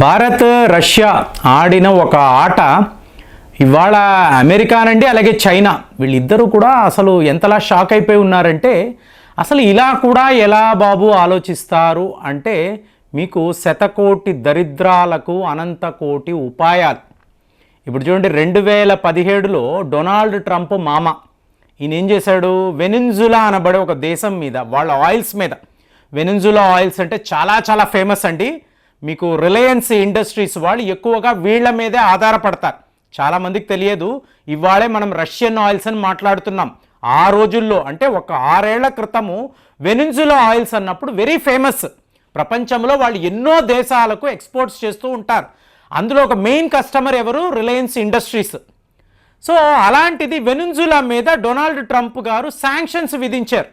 Bharat Russia ఆడిన ఒక ఆట ఇవాళ అమెరికానండి అలాగే చైనా. వీళ్ళిద్దరూ కూడా అసలు ఎంతలా షాక్ అయిపోయి ఉన్నారంటే అసలు ఇలా కూడా ఎలా బాబు ఆలోచిస్తారు అంటే మీకు శతకోటి దరిద్రాలకు అనంత కోటి ఉపాయాలు. ఇప్పుడు చూడండి రెండు వేల పదిహేడులో డొనాల్డ్ ట్రంప్ మామ ఈయన ఏం చేశాడు? వెనిన్జులా అనబడే ఒక దేశం మీద వాళ్ళ ఆయిల్స్ మీద. వెనిన్జులా ఆయిల్స్ అంటే చాలా చాలా ఫేమస్ అండి. మీకు రిలయన్స్ ఇండస్ట్రీస్ వాళ్ళు ఎక్కువగా వీళ్ళ మీదే ఆధారపడతారు. చాలామందికి తెలియదు ఇవాళే మనం రష్యన్ ఆయిల్స్ అని మాట్లాడుతున్నాం. ఆ రోజుల్లో అంటే ఒక ఆరేళ్ళ క్రితము వెనిన్జులా ఆయిల్స్ అన్నప్పుడు వెరీ ఫేమస్. ప్రపంచంలో వాళ్ళు ఎన్నో దేశాలకు ఎక్స్పోర్ట్స్ చేస్తూ ఉంటారు. అందులో ఒక మెయిన్ కస్టమర్ ఎవరు? Reliance Industries. సో అలాంటిది వెనుజులా మీద డొనాల్డ్ ట్రంప్ గారు శాంక్షన్స్ విధించారు.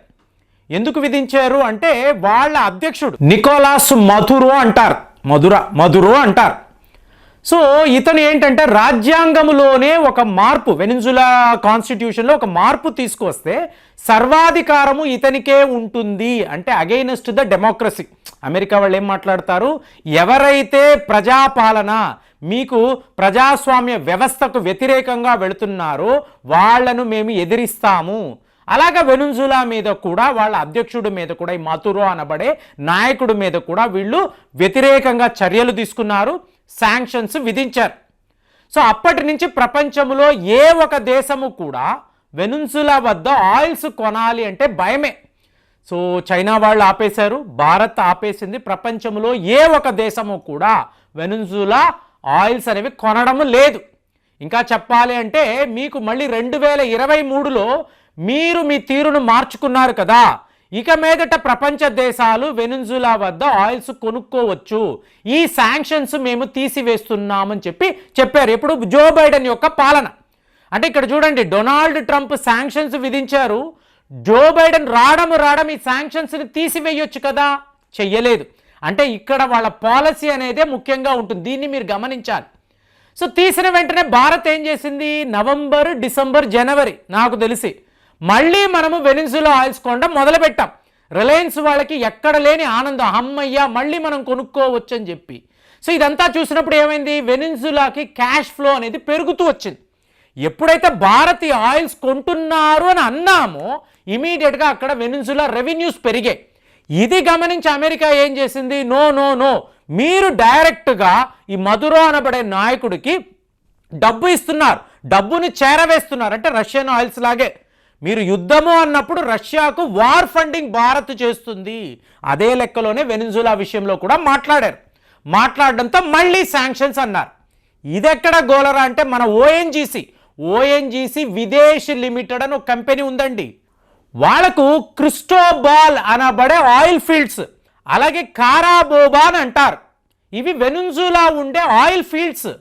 ఎందుకు విధించారు అంటే వాళ్ళ అధ్యక్షుడు నికోలాస్ మధురో అంటారు. మధుర మధురు అంటారు. సో ఇతను ఏంటంటే రాజ్యాంగంలోనే ఒక మార్పు వెనిజులా కాన్స్టిట్యూషన్లో ఒక మార్పు తీసుకొస్తే సర్వాధికారము ఇతనికే ఉంటుంది అంటే అగైనెస్ట్ ద డెమోక్రసీ అమెరికా వాళ్ళు ఏం మాట్లాడతారు? ఎవరైతే ప్రజాపాలన మీకు ప్రజాస్వామ్య వ్యవస్థకు వ్యతిరేకంగా వెళుతున్నారో వాళ్ళను మేము ఎదిరిస్తాము. అలాగా వెనుజులా మీద కూడా వాళ్ళ అధ్యక్షుడి మీద కూడా ఈ మతురో అనబడే నాయకుడి మీద కూడా వీళ్ళు వ్యతిరేకంగా చర్యలు తీసుకున్నారు శాంక్షన్స్ విధించారు. సో అప్పటి నుంచి ప్రపంచంలో ఏ ఒక దేశము కూడా వెనున్సులా వద్ద ఆయిల్స్ కొనాలి అంటే భయమే. సో చైనా వాళ్ళు ఆపేశారు భారత్ ఆపేసింది ప్రపంచంలో ఏ ఒక దేశము కూడా వెనున్సులా ఆయిల్స్ అనేవి కొనడం లేదు. ఇంకా చెప్పాలి అంటే మీకు మళ్ళీ రెండు వేల ఇరవై మూడులో మీరు మీ తీరును మార్చుకున్నారు కదా. ఇక మీదట ప్రపంచ దేశాలు వెనుజులా వద్ద ఆయిల్స్ కొనుక్కోవచ్చు. ఈ శాంక్షన్స్ మేము తీసివేస్తున్నామని చెప్పి చెప్పారు. ఎప్పుడు జో బైడెన్ యొక్క పాలన. అంటే ఇక్కడ చూడండి డొనాల్డ్ ట్రంప్ శాంక్షన్స్ విధించారు. జో బైడెన్ రావడం రావడం ఈ శాంక్షన్స్ని తీసివేయొచ్చు కదా? చెయ్యలేదు. అంటే ఇక్కడ వాళ్ళ పాలసీ అనేదే ముఖ్యంగా ఉంటుంది. దీన్ని మీరు గమనించాలి. సో తీసిన వెంటనే భారత్ ఏం చేసింది? నవంబర్ డిసెంబర్ జనవరి నాకు తెలిసి మళ్ళీ మనము వెనిన్సులా ఆయిల్స్ కొనడం మొదలుపెట్టాం. రిలయన్స్ వాళ్ళకి ఎక్కడ లేని ఆనందం అమ్మయ్య మళ్ళీ మనం కొనుక్కోవచ్చు అని చెప్పి. సో ఇదంతా చూసినప్పుడు ఏమైంది? వెనిన్సులాకి క్యాష్ ఫ్లో అనేది పెరుగుతూ వచ్చింది. ఎప్పుడైతే భారత్ ఈ ఆయిల్స్ కొంటున్నారు అని అన్నామో ఇమీడియట్గా అక్కడ వెనిన్సులా రెవెన్యూస్ పెరిగాయి. ఇది గమనించి అమెరికా ఏం చేసింది? No no no. మీరు డైరెక్ట్గా ఈ మధురో అనబడే నాయకుడికి డబ్బు ఇస్తున్నారు. డబ్బుని చేరవేస్తున్నారు. అంటే రష్యన్ ఆయిల్స్ లాగే. మీరు యుద్ధము అన్నప్పుడు రష్యాకు వార్ ఫండింగ్ భారత్ చేస్తుంది. అదే లెక్కలోనే వెనిజులా విషయంలో కూడా మాట్లాడారు. మాట్లాడడంతో మళ్ళీ శాంక్షన్స్ అన్నారు. ఇదెక్కడ గోలరా అంటే మన ఓఎన్జీసీ ఓఎన్జీసీ విదేశ్ లిమిటెడ్ అని ఒక కంపెనీ ఉందండి. వాళ్ళకు క్రిస్టోబాల్ అనబడే ఆయిల్ ఫీల్డ్స్ అలాగే కారాబోబా అని అంటారు. ఇవి వెనుజులా ఉండే ఆయిల్ ఫీల్డ్స్.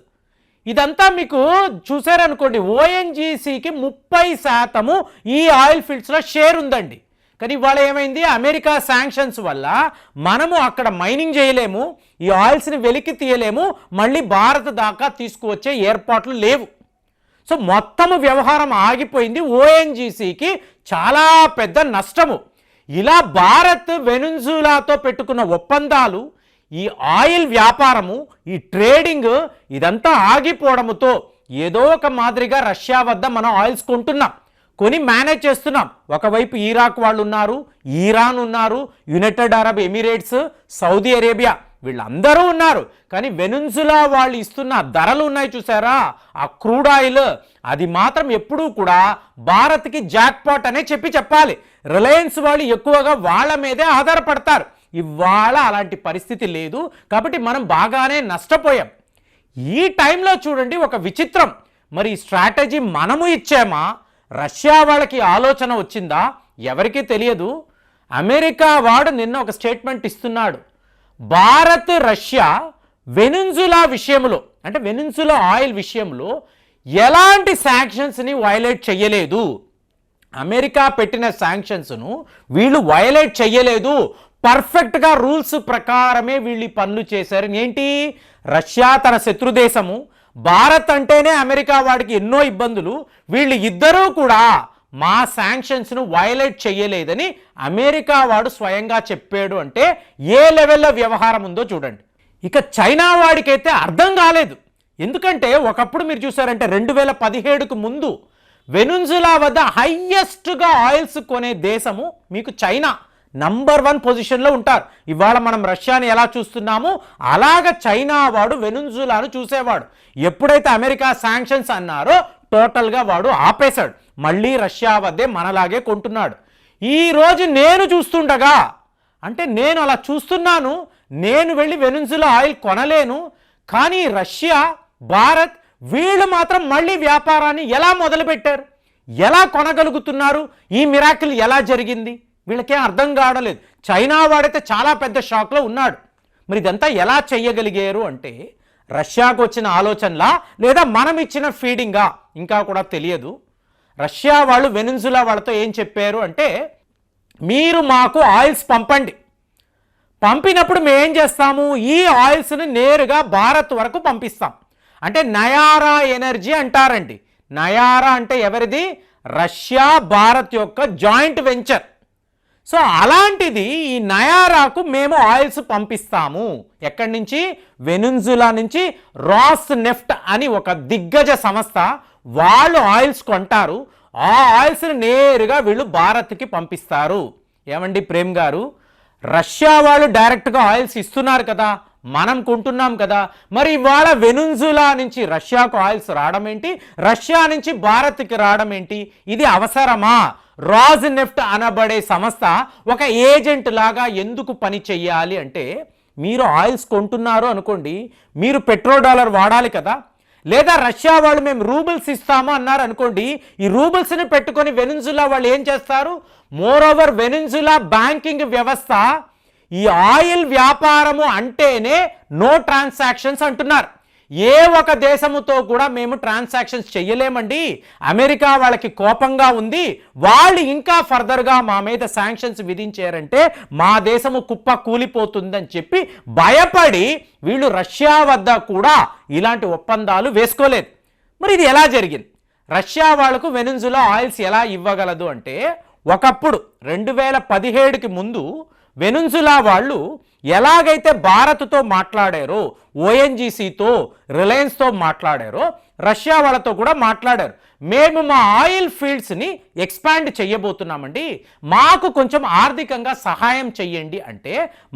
ఇదంతా మీకు చూసారనుకోండి ఓఎన్జీసీకి ముప్పై శాతము ఈ ఆయిల్ ఫీల్డ్స్లో షేర్ ఉందండి. కానీ ఇవాళ ఏమైంది? అమెరికా శాంక్షన్స్ వల్ల మనము అక్కడ మైనింగ్ చేయలేము ఈ ఆయిల్స్ని వెలికి తీయలేము మళ్ళీ భారత్ దాకా తీసుకువచ్చే ఏర్పాట్లు లేవు. సో మొత్తము వ్యవహారం ఆగిపోయింది ఓఎన్జీసీకి చాలా పెద్ద నష్టము. ఇలా భారత్ వెనుజులాతో పెట్టుకున్న ఒప్పందాలు ఈ ఆయిల్ వ్యాపారము ఈ ట్రేడింగ్ ఇదంతా ఆగిపోవడముతో ఏదో ఒక మాదిరిగా రష్యా వద్ద మనం ఆయిల్స్ కొంటున్నాం. కొని మేనేజ్ చేస్తున్నాం. ఒకవైపు ఇరాక్ వాళ్ళు ఉన్నారు ఈరాన్ ఉన్నారు United Arab Emirates Saudi Arabia వీళ్ళందరూ ఉన్నారు. కానీ వెనున్సులా వాళ్ళు ఇస్తున్న ధరలు ఉన్నాయి చూసారా? ఆ క్రూడ్ ఆయిల్ అది మాత్రం ఎప్పుడూ కూడా భారత్కి జాక్పాట్ అనే చెప్పి చెప్పాలి. రిలయన్స్ వాళ్ళు ఎక్కువగా వాళ్ళ మీదే ఆధారపడతారు. ఇవాళ అలాంటి పరిస్థితి లేదు. కాబట్టి మనం బాగానే నష్టపోయాం. ఈ టైంలో చూడండి ఒక విచిత్రం. మరి స్ట్రాటజీ మనము ఇచ్చామా? రష్యా వాళ్ళకి ఆలోచన వచ్చిందా? ఎవరికీ తెలియదు. అమెరికా వాడు నిన్న ఒక స్టేట్మెంట్ ఇస్తున్నాడు. భారత్ రష్యా వెనున్జులా విషయంలో అంటే వెనున్జులా ఆయిల్ విషయంలో ఎలాంటి శాంక్షన్స్ని వైలేట్ చేయలేదు. అమెరికా పెట్టిన శాంక్షన్స్ను వీళ్ళు వైలేట్ చేయలేదు. పర్ఫెక్ట్గా రూల్స్ ప్రకారమే వీళ్ళు పనులు చేశారు. ఏంటి? రష్యా తన శత్రుదేశము భారత్ అంటేనే అమెరికా వాడికి ఎన్నో ఇబ్బందులు. వీళ్ళు ఇద్దరూ కూడా మా శాంక్షన్స్ను వైలేట్ చేయలేదని అమెరికా వాడు స్వయంగా చెప్పాడు అంటే ఏ లెవెల్లో వ్యవహారం ఉందో చూడండి. ఇక చైనా వాడికైతే అర్థం కాలేదు. ఎందుకంటే ఒకప్పుడు మీరు చూసారంటే రెండు వేల పదిహేడుకు ముందు వెనుంజులా వద్ద హయ్యెస్ట్గా ఆయిల్స్ కొనే దేశము మీకు చైనా. నంబర్ వన్ పొజిషన్లో ఉంటారు. ఇవాళ మనం రష్యాని ఎలా చూస్తున్నాము అలాగ చైనా వాడు వెనుజులాను చూసేవాడు. ఎప్పుడైతే అమెరికా శాంక్షన్స్ అన్నారో టోటల్గా వాడు ఆపేశాడు. మళ్ళీ రష్యా వద్దే మనలాగే కొంటున్నాడు. ఈరోజు నేను చూస్తుండగా అంటే నేను అలా చూస్తున్నాను నేను వెళ్ళి వెనుజులా ఆయిల్ కొనలేను కానీ రష్యా భారత్ వీళ్ళు మాత్రం మళ్ళీ వ్యాపారాన్ని ఎలా మొదలుపెట్టారు? ఎలా కొనగలుగుతున్నారు? ఈ మిరాకిల్ ఎలా జరిగింది? వీళ్ళకేం అర్థం కావడలేదు చైనా వాడైతే చాలా పెద్ద షాక్లో ఉన్నాడు. మరి ఇదంతా ఎలా చెయ్యగలిగారు అంటే రష్యాకు వచ్చిన ఆలోచనలా లేదా మనం ఇచ్చిన ఫీడింగా ఇంకా కూడా తెలియదు. రష్యా వాళ్ళు వెనుజులా వాళ్ళతో ఏం చెప్పారు అంటే మీరు మాకు ఆయిల్స్ పంపండి. పంపినప్పుడు మేము ఏం చేస్తాము? ఈ ఆయిల్స్ని నేరుగా భారత్ వరకు పంపిస్తాం. అంటే నయారా ఎనర్జీ అంటారండి. నయారా అంటే ఎవరిది? రష్యా భారత్ యొక్క జాయింట్ వెంచర్. సో అలాంటిది ఈ నయారాకు మేము ఆయిల్స్ పంపిస్తాము. ఎక్కడి నుంచి? వెనున్జులా నుంచి రాస్ నెఫ్ట్ అని ఒక దిగ్గజ సంస్థ వాళ్ళు ఆయిల్స్ కొంటారు. ఆ ఆయిల్స్ని నేరుగా వీళ్ళు భారత్కి పంపిస్తారు. ఏమండి ప్రేమ్ గారు? రష్యా వాళ్ళు డైరెక్ట్గా ఆయిల్స్ ఇస్తున్నారు కదా. మనం కొంటున్నాం కదా. మరి ఇవాళ వెనుజులా నుంచి రష్యాకు ఆయిల్స్ రావడం ఏంటి? రష్యా నుంచి భారత్కి రావడం ఏంటి? ఇది అవసరమా? రాజ్ నెఫ్ట్ అనబడే సంస్థ ఒక ఏజెంట్ లాగా ఎందుకు పని చెయ్యాలి అంటే మీరు ఆయిల్స్ కొంటున్నారు అనుకోండి మీరు పెట్రో డాలర్ వాడాలి కదా. లేదా రష్యా వాళ్ళు మేము రూబుల్స్ ఇస్తాము అన్నారు అనుకోండి ఈ రూబుల్స్ని పెట్టుకొని వెనుజులా వాళ్ళు ఏం చేస్తారు? మోర్ ఓవర్ వెనుజులా బ్యాంకింగ్ వ్యవస్థ ఈ ఆయిల్ వ్యాపారము అంటేనే నో ట్రాన్సాక్షన్స్ అంటున్నారు. ఏ ఒక దేశముతో కూడా మేము ట్రాన్సాక్షన్స్ చెయ్యలేమండి. అమెరికా వాళ్ళకి కోపంగా ఉంది. వాళ్ళు ఇంకా ఫర్దర్గా మా మీద శాంక్షన్స్ విధించారంటే మా దేశము కుప్ప కూలిపోతుందని చెప్పి భయపడి వీళ్ళు రష్యా వద్ద కూడా ఇలాంటి ఒప్పందాలు వేసుకోలేదు. మరి ఇది ఎలా జరిగింది? రష్యా వాళ్ళకు వెనుజులా ఆయిల్స్ ఎలా ఇవ్వగలదు అంటే ఒకప్పుడు రెండు వేల పదిహేడుకి ముందు వెనుంజులా వాళ్ళు ఎలాగైతే భారత్తో మాట్లాడారో ఓఎన్జీసీతో రిలయన్స్తో మాట్లాడారో రష్యా వాళ్ళతో కూడా మాట్లాడారు. మేము మా ఆయిల్ ఫీల్డ్స్ని ఎక్స్పాండ్ చేయబోతున్నామండి. మాకు కొంచెం ఆర్థికంగా సహాయం చెయ్యండి అంటే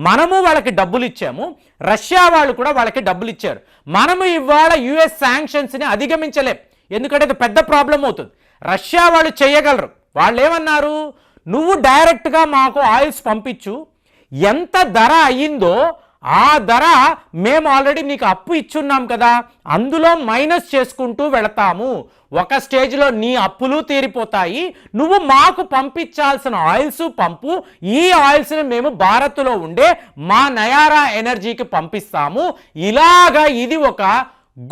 మనము వాళ్ళకి డబ్బులు ఇచ్చాము రష్యా వాళ్ళు కూడా వాళ్ళకి డబ్బులు ఇచ్చారు మనము ఇవాళ యుఎస్ శాంక్షన్స్ని అధిగమించలేం. ఎందుకంటే ఇది పెద్ద ప్రాబ్లం అవుతుంది. రష్యా వాళ్ళు చేయగలరు. వాళ్ళు ఏమన్నారు నువ్వు డైరెక్ట్గా మాకు ఆయిల్స్ పంపించు. ఎంత ధర అయ్యిందో ఆ ధర మేము ఆల్రెడీ నీకు అప్పు ఇచ్చున్నాం కదా. అందులో మైనస్ చేసుకుంటూ వెళతాము. ఒక స్టేజ్లో నీ అప్పులు తీరిపోతాయి. నువ్వు మాకు పంపించాల్సిన ఆయిల్స్ పంపు ఈ ఆయిల్స్ని మేము భారత్లో ఉండే మా నయారా ఎనర్జీకి పంపిస్తాము. ఇలాగా ఇది ఒక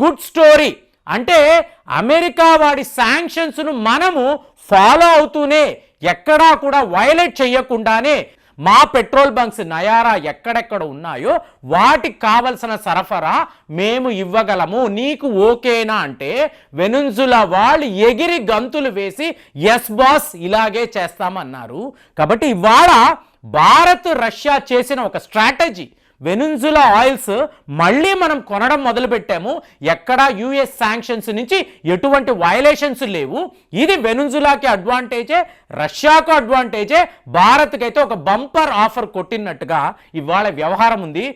గుడ్ స్టోరీ. అంటే అమెరికా వాడి శాంక్షన్స్ను మనము ఫాలో అవుతూనే ఎక్కడా కూడా వైలేట్ చేయకుండానే మా పెట్రోల్ బంక్స్ నయారా ఎక్కడెక్కడ ఉన్నాయో వాటికి కావలసిన సరఫరా మేము ఇవ్వగలము. నీకు ఓకేనా అంటే వెనుంజుల వాళ్ళు ఎగిరి గంతులు వేసి ఎస్ బాస్ ఇలాగే చేస్తామన్నారు. కాబట్టి ఇవాళ భారత్ రష్యా చేసిన ఒక స్ట్రాటజీ వెనుంజులా ఆయిల్స్ మళ్ళీ మనం కొనడం మొదలుపెట్టాము. ఎక్కడా యుఎస్ శాంక్షన్స్ నుంచి ఎటువంటి వయలేషన్స్ లేవు. ఇది వెనుంజులాకి అడ్వాంటేజే రష్యాకు అడ్వాంటేజే భారత్కైతే ఒక బంపర్ ఆఫర్ కొట్టినట్టుగా ఇవాళ వ్యవహారం ఉంది.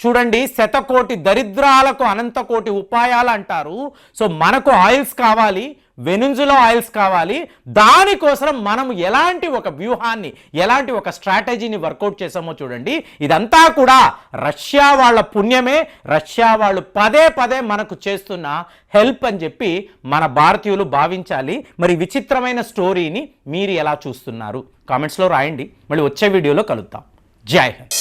చూడండి శతకోటి దరిద్రాలకు అనంతకోటి ఉపాయాలు అంటారు. సో మనకు ఆయిల్స్ కావాలి వెనుంజులో ఆయిల్స్ కావాలి. దానికోసం మనం ఎలాంటి ఒక వ్యూహాన్ని ఎలాంటి ఒక స్ట్రాటజీని వర్కౌట్ చేసామో చూడండి. ఇదంతా కూడా రష్యా వాళ్ళ పుణ్యమే. రష్యా వాళ్ళు పదే పదే మనకు చేస్తున్న హెల్ప్ అని చెప్పి మన భారతీయులు భావించాలి. మరి విచిత్రమైన స్టోరీని మీరు ఎలా చూస్తున్నారు? కామెంట్స్లో రాయండి. మళ్ళీ వచ్చే వీడియోలో కలుద్దాం. జై హింద్.